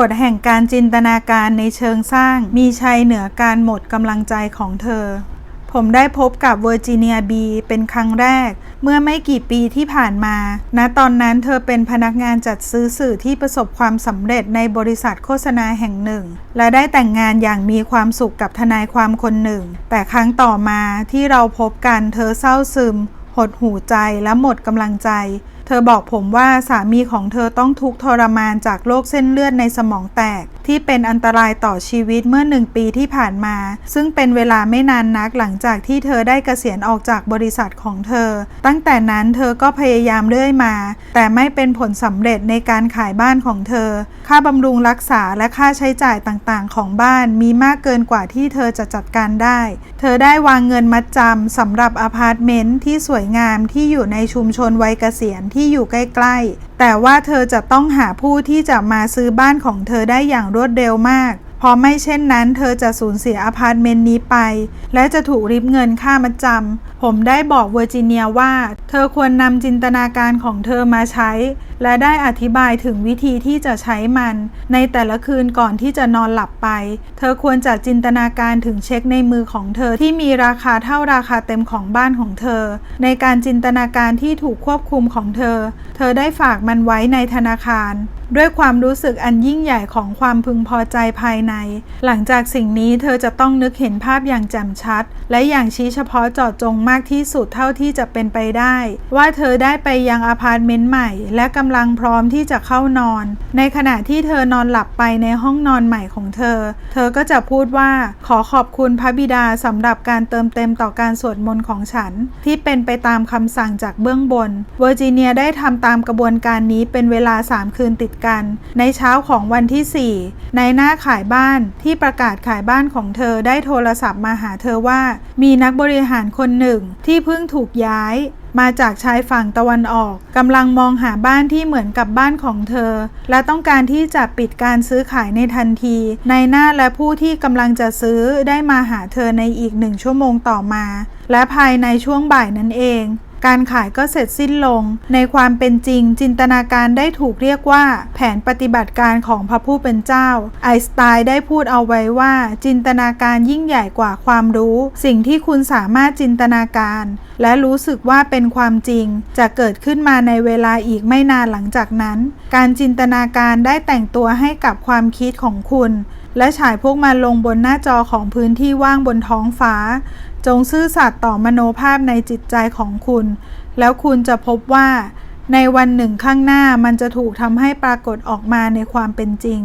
กฎแห่งการจินตนาการในเชิงสร้าง มีชัยเหนือการหมดกำลังใจของเธอ ผมได้พบกับเวอร์จิเนียบีเป็นครั้งแรก เมื่อไม่กี่ปีที่ผ่านมา ณ ตอนนั้นเธอเป็นพนักงานจัดซื้อสื่อที่ประสบความสำเร็จในบริษัทโฆษณาแห่งหนึ่ง และได้แต่งงานอย่างมีความสุขกับทนายความคนหนึ่ง แต่ครั้งต่อมาที่เราพบกันเธอเศร้าซึม หดหูใจและหมดกำลังใจ เธอบอกผมว่าสามีของเธอต้องทุกข์ทรมานจากโรคเส้นเลือดในสมองแตก ที่เป็นอันตรายต่อชีวิตเมื่อหนึ่งปีที่ผ่านมา ซึ่งเป็นเวลาไม่นานนักหลังจากที่เธอได้เกษียณออกจากบริษัทของเธอ ตั้งแต่นั้นเธอก็พยายามเรื่อยมา แต่ไม่เป็นผลสำเร็จในการขายบ้านของเธอ ค่าบำรุงรักษาและค่าใช้จ่ายต่างๆ ของบ้านมีมากเกินกว่าที่เธอจะจัดการได้ เธอได้วางเงินมัดจำสำหรับอพาร์ตเมนต์ที่สวยงามที่อยู่ในชุมชนวัยเกษียณที่อยู่ใกล้ๆแต่ว่าเธอจะต้องหาผู้ที่จะมาซื้อบ้านของเธอได้อย่างรวดเร็วมาก เพราะไม่เช่นนั้นเธอจะสูญเสียอพาร์ตเมนต์นี้ไป และจะถูกริบเงินค่ามัดจำผมได้บอกเวอร์จิเนียว่า เธอควรนำจินตนาการของเธอมาใช้และได้อธิบายถึงวิธีที่จะใช้มัน ในแต่ละคืนก่อนที่จะนอนหลับไป เธอควรจะจินตนาการถึงเช็คในมือของเธอที่มีราคาเท่าราคาเต็มของบ้านของเธอ ในการจินตนาการที่ถูกควบคุมของเธอ เธอได้ฝากมันไว้ในธนาคาร ด้วยความรู้สึกอันยิ่งใหญ่ของความพึงพอใจภายใน หลังจากสิ่งนี้เธอจะต้องนึกเห็นภาพอย่างแจ่มชัด และอย่างชี้เฉพาะเจาะจงมากที่สุดเท่าที่จะเป็นไปได้ ว่าเธอได้ไปยังอพาร์ตเมนต์ใหม่ และกำำลังพร้อมที่จะเข้านอน ในขณะที่เธอนอนหลับไปในห้องนอนใหม่ของเธอ เธอก็จะพูดว่าขอขอบคุณพระบิดาสำหรับการเติมเต็มต่อการสวดมนต์ของฉัน ที่เป็นไปตามคำสั่งจากเบื้องบน เวอร์จิเนียได้ทำตามกระบวนการนี้เป็นเวลา 3 คืนติดกัน ในเช้าของวันที่ 4 ในหน้าขายบ้านที่ประกาศขายบ้านของเธอได้โทรศัพท์มาหาเธอว่า มีนักบริหารคนหนึ่งที่เพิ่งถูกย้าย มาจากชายฝั่งตะวันออกกำลังมองหาบ้านที่เหมือนกับบ้านของเธอ และต้องการที่จะปิดการซื้อขายในทันทีในหน้าและผู้ที่กำลังจะซื้อได้มาหาเธอในอีกหนึ่งชั่วโมงต่อมา และภายในช่วงบ่ายนั้นเอง การขายก็เสร็จสิ้นลง ในความเป็นจริง จินตนาการได้ถูกเรียกว่า แผนปฏิบัติการของพระผู้เป็นเจ้า ไอสไตน์ได้พูดเอาไว้ว่า จินตนาการยิ่งใหญ่กว่าความรู้ สิ่งที่คุณสามารถจินตนาการ และรู้สึกว่าเป็นความจริง จะเกิดขึ้นมาในเวลาอีกไม่นานหลังจากนั้น การจินตนาการได้แต่งตัวให้กับความคิดของคุณ และฉายพวกมันลงบนหน้าจอของพื้นที่ว่างบนท้องฟ้า จงซื่อสัตย์ต่อมโนภาพในจิตใจของคุณ แล้วคุณจะพบว่า ในวันหนึ่งข้างหน้ามันจะถูกทำให้ปรากฏออกมาในความเป็นจริง